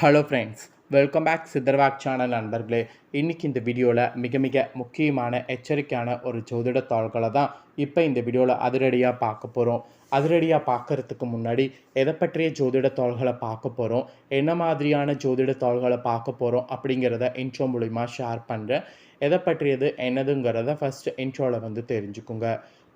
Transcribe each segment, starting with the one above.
Hello friends welcome back சித்தர்வாக் channel நண்பர்களே. இன்றைக்கி இந்த வீடியோவில் மிக மிக முக்கியமான எச்சரிக்கையான ஒரு ஜோதிட தாள்களை தான் இப்போ இந்த வீடியோவில் அதிரடியாக பார்க்க போகிறோம் அதிரடியாக பார்க்கறதுக்கு முன்னாடி எதை பற்றிய ஜோதிட தாள்களை பார்க்க போகிறோம் என்ன மாதிரியான ஜோதிட தாள்களை பார்க்க போகிறோம் அப்படிங்கிறத இன்ட்ரோ மூலிமா ஷேர் பண்ணுறேன் எதை பற்றியது என்னதுங்கிறத ஃபஸ்ட்டு இன்ட்ரோவில் வந்து தெரிஞ்சுக்குங்க.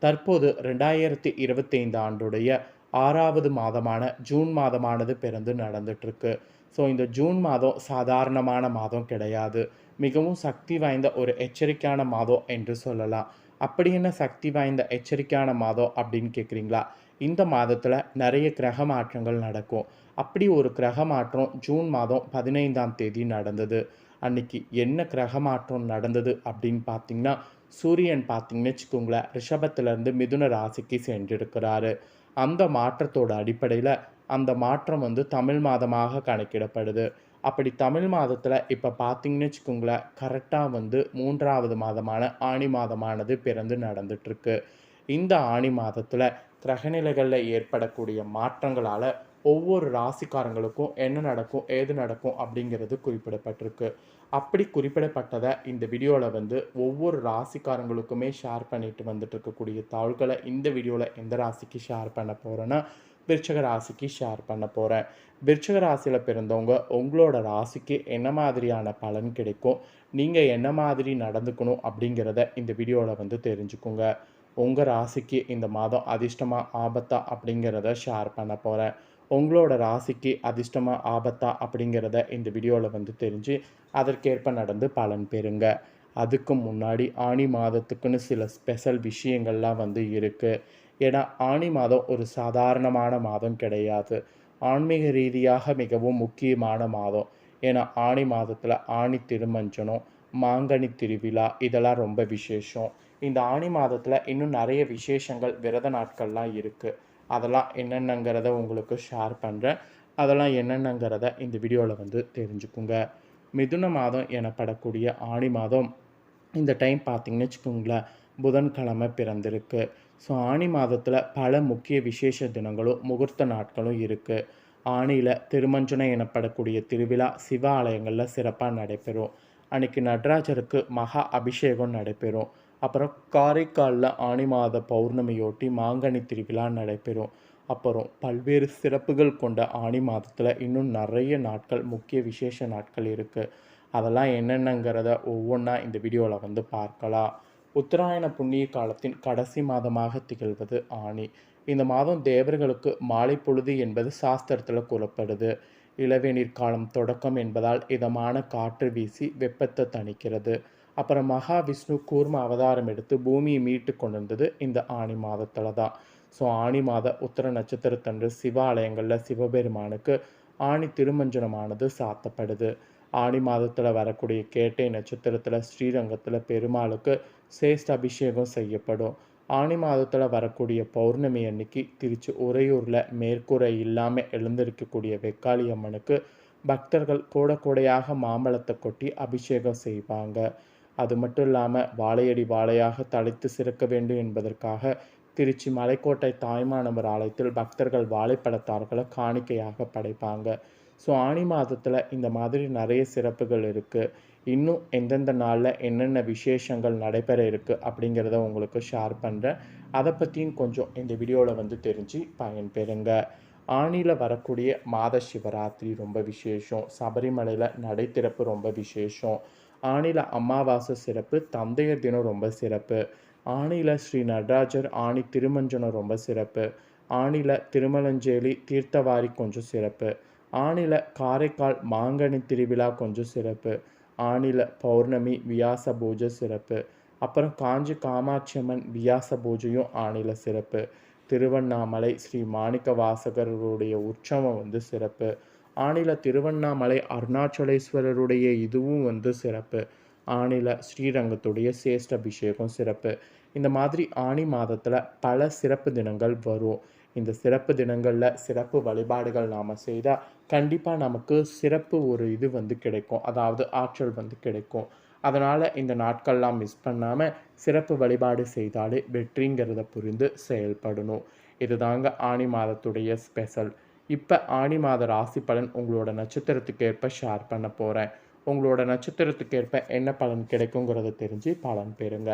தற்போது ரெண்டாயிரத்தி இருபத்தைந்து ஆண்டுடைய ஆறாவது மாதமான ஜூன் மாதமானது பிறந்து நடந்துட்டுருக்கு ஸோ இந்த ஜூன் மாதம் சாதாரணமான மாதம் கிடையாது. மிகவும் சக்தி வாய்ந்த ஒரு எச்சரிக்கையான மாதம் என்று சொல்லலாம். அப்படி என்ன சக்தி வாய்ந்த எச்சரிக்கையான மாதம் அப்படின்னு கேட்குறீங்களா? இந்த மாதத்தில் நிறைய கிரக மாற்றங்கள் நடக்கும். அப்படி ஒரு கிரக மாற்றம் ஜூன் மாதம் பதினைந்தாம் தேதி நடந்தது. அன்னைக்கு என்ன கிரக மாற்றம் நடந்தது அப்படின்னு பார்த்தீங்கன்னா சூரியன் பார்த்தீங்கன்னு வச்சுக்கோங்களேன் ரிஷபத்திலேருந்து மிதுன ராசிக்கு சென்றிருக்கிறாரு. அந்த மாற்றத்தோட அடிப்படையில் அந்த மாற்றம் வந்து தமிழ் மாதமாக கணக்கிடப்படுது. அப்படி தமிழ் மாதத்தில் இப்போ பார்த்தீங்கன்னு வச்சுக்கோங்களேன் கரெக்டாக வந்து மூன்றாவது மாதமான ஆணி மாதமானது பிறந்து நடந்துட்டுருக்கு. இந்த ஆணி மாதத்தில் கிரகநிலைகளில் ஏற்படக்கூடிய மாற்றங்களால் ஒவ்வொரு ராசிக்காரங்களுக்கும் என்ன நடக்கும் ஏது நடக்கும் அப்படிங்கிறது குறிப்பிடப்பட்டிருக்கு. அப்படி குறிப்பிடப்பட்டதை இந்த வீடியோவில் வந்து ஒவ்வொரு ராசிக்காரங்களுக்குமே ஷேர் பண்ணிட்டு வந்துட்டு இருக்கக்கூடிய தாள்களை இந்த வீடியோவில் எந்த ராசிக்கு ஷேர் பண்ண போகிறேன்னா விருச்சக ராசிக்கு ஷேர் பண்ண போகிறேன் விருச்சக ராசியில் பிறந்தவங்க உங்களோட ராசிக்கு என்ன மாதிரியான பலன் கிடைக்கும் நீங்கள் என்ன மாதிரி நடந்துக்கணும் அப்படிங்கிறத இந்த வீடியோவில் வந்து தெரிஞ்சுக்கோங்க. உங்கள் ராசிக்கு இந்த மாதம் அதிர்ஷ்டமாக ஆபத்தா அப்படிங்கிறத ஷேர் பண்ண போகிறேன் உங்களோட ராசிக்கு அதிர்ஷ்டமாக ஆபத்தா அப்படிங்கிறத இந்த வீடியோவில் வந்து தெரிஞ்சு அதற்கேற்ப நடந்து பலன் பெறுங்க. அதுக்கு முன்னாடி ஆணி மாதத்துக்குன்னு சில ஸ்பெஷல் விஷயங்கள்லாம் வந்து இருக்குது ஏன்னா ஆணி மாதம் ஒரு சாதாரணமான மாதம் கிடையாது. ஆன்மீக ரீதியாக மிகவும் முக்கியமான மாதம். ஏன்னா ஆணி மாதத்தில் ஆணி திருமஞ்சனம் மாங்கனி திருவிழா இதெல்லாம் ரொம்ப விசேஷம். இந்த ஆணி மாதத்தில் இன்னும் நிறைய விசேஷங்கள் விரத நாட்கள்லாம் இருக்குது அதெல்லாம் என்னென்னங்கிறத உங்களுக்கு ஷேர் பண்ணுறேன் அதெல்லாம் என்னென்னங்கிறத இந்த வீடியோவில் வந்து தெரிஞ்சுக்குங்க. மிதுன மாதம் எனப்படக்கூடிய ஆணி மாதம் இந்த டைம் பார்த்திங்கன்னு வச்சுக்கோங்களேன் புதன்கிழமை பிறந்திருக்கு. ஸோ ஆணி மாதத்தில் பல முக்கிய விசேஷ தினங்களும் முகூர்த்த நாட்களும் இருக்குது ஆணியில் திருமஞ்சனம் எனப்படக்கூடிய திருவிழா சிவ ஆலயங்களில் சிறப்பாக நடைபெறும். அன்னைக்கு நடராஜருக்கு மகா அபிஷேகம் நடைபெறும். அப்புறம் காரைக்காலில் ஆணி மாத பௌர்ணமியொட்டி மாங்கனி திருவிழா நடைபெறும். அப்புறம் பல்வேறு சிறப்புகள் கொண்ட ஆணி மாதத்தில் இன்னும் நிறைய நாட்கள் முக்கிய விசேஷ நாட்கள் இருக்குது அதெல்லாம் என்னென்னங்கிறத ஒவ்வொன்றா இந்த வீடியோவில் வந்து பார்க்கலாம். உத்தராயண புண்ணிய காலத்தின் கடைசி மாதமாக திகழ்வது ஆணி. இந்த மாதம் தேவர்களுக்கு மாலை பொழுது என்பது சாஸ்திரத்தில் கூறப்படுது. இளவேநீர் காலம் தொடக்கம் என்பதால் இதமான காற்று வீசி வெப்பத்தை தணிக்கிறது. அப்புறம் மகாவிஷ்ணு கூர்ம அவதாரம் எடுத்து பூமியை மீட்டு கொண்டு வந்தது இந்த ஆணி மாதத்தில் தான். ஸோ ஆணி மாத உத்தர நட்சத்திரத்தன்று சிவாலயங்களில் சிவபெருமானுக்கு ஆணி திருமஞ்சனமானது சாத்தப்படுது. ஆணி மாதத்தில் வரக்கூடிய கேட்டை நட்சத்திரத்தில் ஸ்ரீரங்கத்தில் பெருமாளுக்கு சேஷ்ட அபிஷேகம் செய்யப்படும். ஆணி மாதத்தில் வரக்கூடிய பௌர்ணமி அன்னைக்கு திருச்சி உறையூரில் மேற்கூரை இல்லாமல் எழுந்திருக்கக்கூடிய வெக்காளி அம்மனுக்கு பக்தர்கள் கூட கூடையாக மாம்பழத்தை கொட்டி அபிஷேகம் செய்வாங்க. அது மட்டும் இல்லாமல் வாழையடி வாழையாக தழைத்து சிறக்க வேண்டும் என்பதற்காக திருச்சி மலைக்கோட்டை தாய்மானவர் ஆலயத்தில் பக்தர்கள் வாழைப்பழத்தார்களை காணிக்கையாக படைப்பாங்க. ஸோ ஆணி மாதத்தில் இந்த மாதிரி நிறைய சிறப்புகள் இருக்குது இன்னும் எந்தெந்த நாளில் என்னென்ன விசேஷங்கள் நடைபெற இருக்குது அப்படிங்கிறத உங்களுக்கு ஷேர் பண்ணுறேன் அதை பற்றியும் கொஞ்சம் இந்த வீடியோவில் வந்து தெரிஞ்சு பயன்பெறுங்க. ஆணியில் வரக்கூடிய மாத சிவராத்திரி ரொம்ப விசேஷம். சபரிமலையில் நடை திறப்பு ரொம்ப விசேஷம். ஆணில அமாவாசை சிறப்பு தந்தையர் தினம் ரொம்ப சிறப்பு. ஆணில ஸ்ரீ நடராஜர் ஆணி திருமஞ்சனம் ரொம்ப சிறப்பு. ஆணில திருமலஞ்சேலி தீர்த்தவாரி கொஞ்சம் சிறப்பு. ஆணில காரைக்கால் மாங்கனி திருவிழா கொஞ்சம் சிறப்பு. ஆணில பௌர்ணமி வியாச பூஜை சிறப்பு. அப்புறம் காஞ்சி காமாட்சியம்மன் வியாச பூஜையும் ஆணில சிறப்பு. திருவண்ணாமலை ஸ்ரீ மாணிக்க வாசகர்களுடைய உற்சவம் வந்து சிறப்பு. ஆனில திருவண்ணாமலை அருணாச்சலேஸ்வரருடைய இதுவும் வந்து சிறப்பு. ஆனில ஸ்ரீரங்கத்துடைய சேஷ்ட அபிஷேகம் சிறப்பு. இந்த மாதிரி ஆணி மாதத்தில் பல சிறப்பு தினங்கள் வரும். இந்த சிறப்பு தினங்களில் சிறப்பு வழிபாடுகள் நாம் செய்தால் கண்டிப்பாக நமக்கு சிறப்பு ஒரு இது வந்து கிடைக்கும். அதாவது ஆற்றல் வந்து கிடைக்கும். அதனால் இந்த நாட்கள்லாம் மிஸ் பண்ணாமல் சிறப்பு வழிபாடு செய்தாலே வெற்றிங்கிறத புரிந்து செயல்படணும். இதுதாங்க ஆணி மாதத்துடைய ஸ்பெஷல் இப்போ ஆணி மாத ராசி பலன் உங்களோட நட்சத்திரத்துக்கு ஏற்ப ஷேர் பண்ண போகிறேன் உங்களோட நட்சத்திரத்துக்கு ஏற்ப என்ன பலன் கிடைக்குங்கிறத தெரிஞ்சு பலன் பெறுங்க.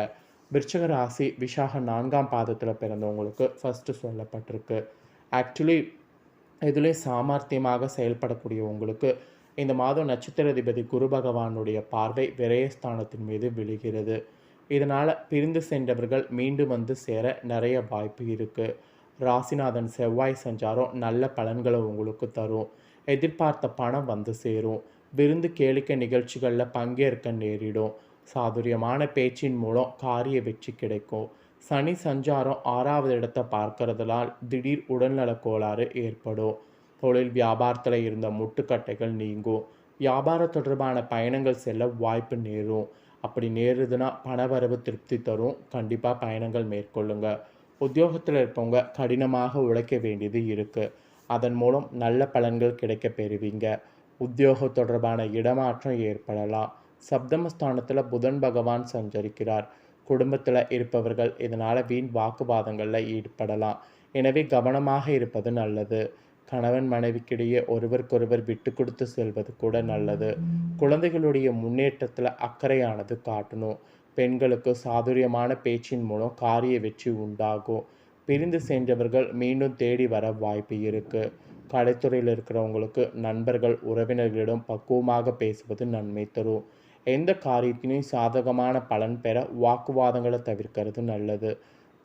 விருச்சக ராசி விஷாக நான்காம் பாதத்தில் பிறந்தவங்களுக்கு ஃபஸ்ட்டு சொல்லப்பட்டிருக்கு. ஆக்சுவலி இதிலே சாமர்த்தியமாக செயல்படக்கூடிய உங்களுக்கு இந்த மாதம் நட்சத்திராதிபதி குரு பகவானுடைய பார்வை விரயஸ்தானத்தின் மீது விழுகிறது. இதனால் பிரிந்து சென்றவர்கள் மீண்டும் வந்து சேர நிறைய வாய்ப்பு இருக்குது ராசிநாதன் செவ்வாய் சஞ்சாரம் நல்ல பலன்களை உங்களுக்கு தரும். எதிர்பார்த்த பணம் வந்து சேரும். விருந்து கேளிக்கை நிகழ்ச்சிகளில் பங்கேற்க நேரிடும். சாதுரியமான பேச்சின் மூலம் காரிய வெற்றி கிடைக்கும். சனி சஞ்சாரம் ஆறாவது இடத்தை பார்க்கறதுனால் திடீர் உடல்நலக் கோளாறு ஏற்படும். தொழில் வியாபாரத்தில் இருந்த முட்டுக்கட்டைகள் நீங்கும். வியாபார தொடர்பான பயணங்கள் செல்ல வாய்ப்பு நேரும். அப்படி நேருதுன்னா பணவரவு திருப்தி தரும். கண்டிப்பாக பயணங்கள் மேற்கொள்ளுங்கள் உத்தியோகத்தில் இருப்பவங்க கடினமாக உழைக்க வேண்டியது இருக்குது அதன் மூலம் நல்ல பலன்கள் கிடைக்க பெறுவீங்க. உத்தியோக தொடர்பான இடமாற்றம் ஏற்படலாம். சப்தமஸ்தானத்தில் புதன் பகவான் சஞ்சரிக்கிறார். குடும்பத்தில் இருப்பவர்கள் இதனால் வீண் வாக்குவாதங்களில் ஈடுபடலாம். எனவே கவனமாக இருப்பது நல்லது. கணவன் மனைவிக்கிடையே ஒருவருக்கொருவர் விட்டு கொடுத்து செல்வது கூட நல்லது. குழந்தைகளுடைய முன்னேற்றத்தில் அக்கறையானது காட்டணும். பெண்களுக்கு சாதுரியமான பேச்சின் மூலம் காரிய வெற்றி உண்டாகும். பிரிந்து சென்றவர்கள் மீண்டும் தேடி வர வாய்ப்பு இருக்குது கலைத்துறையில் இருக்கிறவங்களுக்கு நண்பர்கள் உறவினர்களிடம் பக்குவமாக பேசுவது நன்மை தரும். எந்த காரியத்தினையும் சாதகமான பலன் பெற வாக்குவாதங்களை தவிர்க்கிறது நல்லது.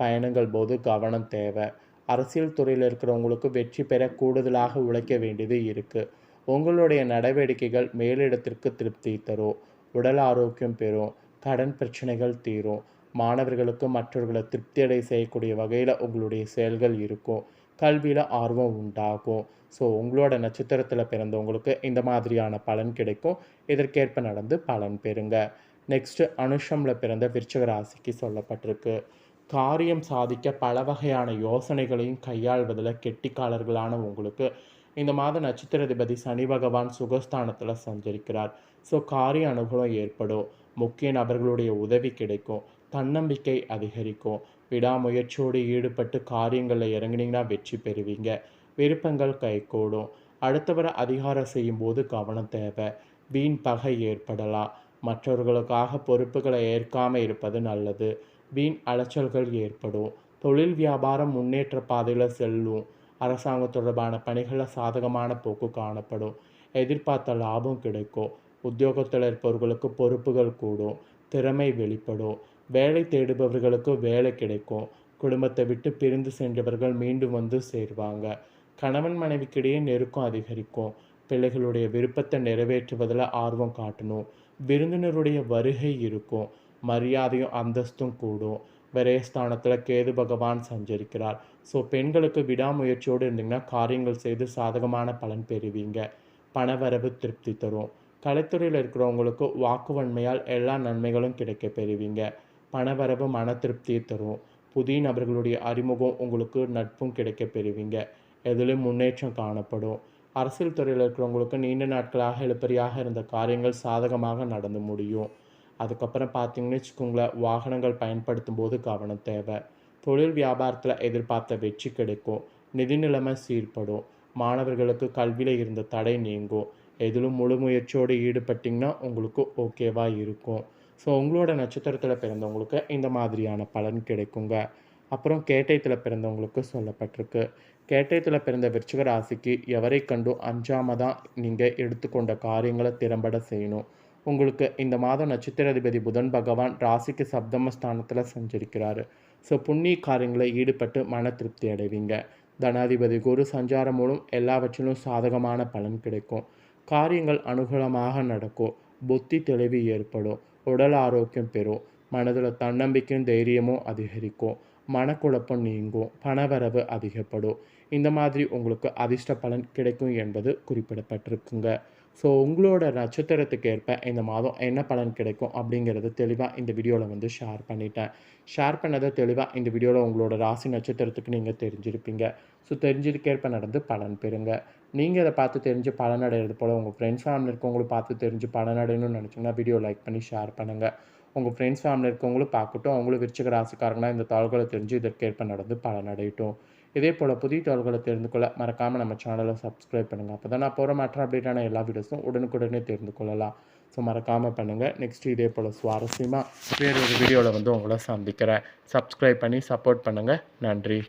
பயணங்கள் போது கவனம் தேவை. அரசியல் துறையில் இருக்கிறவங்களுக்கு வெற்றி பெற கூடுதலாக உழைக்க வேண்டியது இருக்குது உங்களுடைய நடவடிக்கைகள் மேலிடத்திற்கு திருப்தி தரும். உடல் ஆரோக்கியம் பெறும். கடன் பிரச்சனைகள் தீரும். மாணவர்களுக்கு மற்றவர்களை திருப்தியடை செய்யக்கூடிய வகையில் உங்களுடைய செயல்கள் இருக்கும். கல்வியில் ஆர்வம் உண்டாகும். ஸோ உங்களோட நட்சத்திரத்தில் பிறந்தவங்களுக்கு இந்த மாதிரியான பலன் கிடைக்கும். இதற்கேற்ப நடந்து பலன் பெறுங்க. நெக்ஸ்ட்டு அனுஷமில் பிறந்த விருச்சக ராசிக்கு சொல்லப்பட்டிருக்கு. காரியம் சாதிக்க பல வகையான யோசனைகளையும் கையாள்வதில் கெட்டிக்காலர்களான உங்களுக்கு இந்த மாத நட்சத்திரதிபதி சனி பகவான் சுகஸ்தானத்தில் சஞ்சரிக்கிறார். ஸோ காரிய அனுகூலம் ஏற்படும். முக்கிய நபர்களுடைய உதவி கிடைக்கும். தன்னம்பிக்கை அதிகரிக்கும். விடாமுயற்சியோடு ஈடுபட்டு காரியங்களில் இறங்குனீங்கன்னா வெற்றி பெறுவீங்க. விருப்பங்கள் கைகூடும். அடுத்தவரை அதிகாரம் செய்யும்போது கவனம் தேவை. வீண் பகை ஏற்படலாம். மற்றவர்களுக்காக பொறுப்புகளை ஏற்காமல் இருப்பது நல்லது. வீண் அலைச்சல்கள் ஏற்படும். தொழில் வியாபாரம் முன்னேற்ற பாதையில் செல்லும். அரசாங்கம் தொடர்பான பணிகளில் சாதகமான போக்கு காணப்படும். எதிர்பார்த்த லாபம் கிடைக்கும். உத்தியோகத்தில் இருப்பவர்களுக்கு பொறுப்புகள் கூடும் திறமை வெளிப்படும் வேலை தேடுபவர்களுக்கு வேலை கிடைக்கும் குடும்பத்தை விட்டு பிரிந்து சென்றவர்கள் மீண்டும் வந்து சேர்வாங்க. கணவன் மனைவிக்கிடையே நெருக்கம் அதிகரிக்கும். பிள்ளைகளுடைய விருப்பத்தை நிறைவேற்றுவதில் ஆர்வம் காட்டணும். விருந்தினருடைய வருகை இருக்கும். மரியாதையும் அந்தஸ்தும் கூடும். விரயஸ்தானத்தில் கேது பகவான் சஞ்சரிக்கிறார். ஸோ பெண்களுக்கு விடாமுயற்சியோடு இருந்தீங்கன்னா காரியங்கள் செய்து சாதகமான பலன் பெறுவீங்க. பணவரவு திருப்தி தரும். கலைத்துறையில் இருக்கிறவங்களுக்கு வாக்குவன்மையால் எல்லா நன்மைகளும் கிடைக்க பெறுவீங்க. பணவரவு மன திருப்தியை தரும். புதிய நபர்களுடைய அறிமுகம் உங்களுக்கு நட்பும் கிடைக்க பெறுவீங்க. எதிலும் முன்னேற்றம் காணப்படும். அரசியல் துறையில் இருக்கிறவங்களுக்கு நீண்ட நாட்களாக எழுப்பறியாக இருந்த காரியங்கள் சாதகமாக நடந்து முடியும். அதுக்கப்புறம் பார்த்தீங்கன்னு வச்சுக்கோங்களேன் வாகனங்கள் பயன்படுத்தும் போது கவனம் தேவை. தொழில் வியாபாரத்தில் எதிர்பார்த்த வெற்றி கிடைக்கும். நிதி நிலைமை சீர்படும். மாணவர்களுக்கு கல்வியில் இருந்த தடை நீங்கும். எதிலும் முழு முயற்சியோடு ஈடுபட்டிங்கன்னா உங்களுக்கு ஓகேவாக இருக்கும். ஸோ உங்களோட நட்சத்திரத்தில் பிறந்தவங்களுக்கு இந்த மாதிரியான பலன் கிடைக்குங்க. அப்புறம் கேட்டயத்தில் பிறந்தவங்களுக்கு சொல்லப்பட்டிருக்கு. கேட்டயத்தில் பிறந்த விருச்சிக ராசிக்கு எவரை கண்டும் அஞ்சாமல் தான் நீங்கள் எடுத்துக்கொண்ட காரியங்களை திறம்பட செய்யணும். உங்களுக்கு இந்த மாதம் நட்சத்திராதிபதி புதன் பகவான் ராசிக்கு சப்தமஸ்தானத்தில் சஞ்சரிக்கிறாரு. ஸோ புண்ணிய காரியங்களை ஈடுபட்டு மன திருப்தி அடைவீங்க. தனாதிபதி குரு சஞ்சாரம் மூலம் எல்லாவற்றிலும் சாதகமான பலன் கிடைக்கும். காரியங்கள் அனுகூலமாக நடக்கும். புத்தி தெளிவு ஏற்படும். உடல் ஆரோக்கியம் பெறும். மனதில் தன்னம்பிக்கையும் தைரியமும் அதிகரிக்கும். மனக்குழப்பம் நீங்கும். பணவரவு அதிகப்படும். இந்த மாதிரி உங்களுக்கு அதிர்ஷ்ட பலன் கிடைக்கும் என்பது குறிப்பிடப்பட்டிருக்குங்க. ஸோ உங்களோட நட்சத்திரத்துக்கு ஏற்ப இந்த மாதம் என்ன பலன் கிடைக்கும் அப்படிங்கிறது தெளிவாக இந்த வீடியோவில் வந்து ஷேர் பண்ணிட்டேன். ஷேர் பண்ணதை தெளிவாக இந்த வீடியோவில் உங்களோட ராசி நட்சத்திரத்துக்கு நீங்கள் தெரிஞ்சிருப்பீங்க. ஸோ தெரிஞ்சதுக்கேற்ப நடந்து பலன் பெறுங்க. நீங்கள் இதை பார்த்து தெரிஞ்சு பலன் அடைகிறது போல் உங்கள் ஃப்ரெண்ட்ஸ் ஃபேமிலி இருக்கவங்களும் பார்த்து தெரிஞ்சு பலன் அடையணும்னு நினச்சிங்கன்னா வீடியோ லைக் பண்ணி ஷேர் பண்ணுங்கள் உங்கள் ஃப்ரெண்ட்ஸ் ஃபேமிலி இருக்கவங்களும் பார்க்கட்டும். அவங்களும் விருச்சிக ராசிக்காரங்கன்னா இந்த தாள்களை தெரிஞ்சு இதற்கேற்ப நடந்து பலன் அடையட்டும். இதே போல் புதிய தகவல்களை தெரிந்து கொள்ள மறக்காமல் நம்ம சேனலை சப்ஸ்கிரைப் பண்ணுங்கள் அப்போ தான் நான் போகிற மற்ற அப்டேட்டான எல்லா வீடியோஸும் உடனுக்குடனே தெரிந்து கொள்ளலாம். ஸோ மறக்காமல் பண்ணுங்கள் நெக்ஸ்ட் இதே போல் சுவாரஸ்யமாக வேறு ஒரு வீடியோவில் வந்து உங்களை சந்திக்கிறேன். சப்ஸ்கிரைப் பண்ணி சப்போர்ட் பண்ணுங்கள் நன்றி.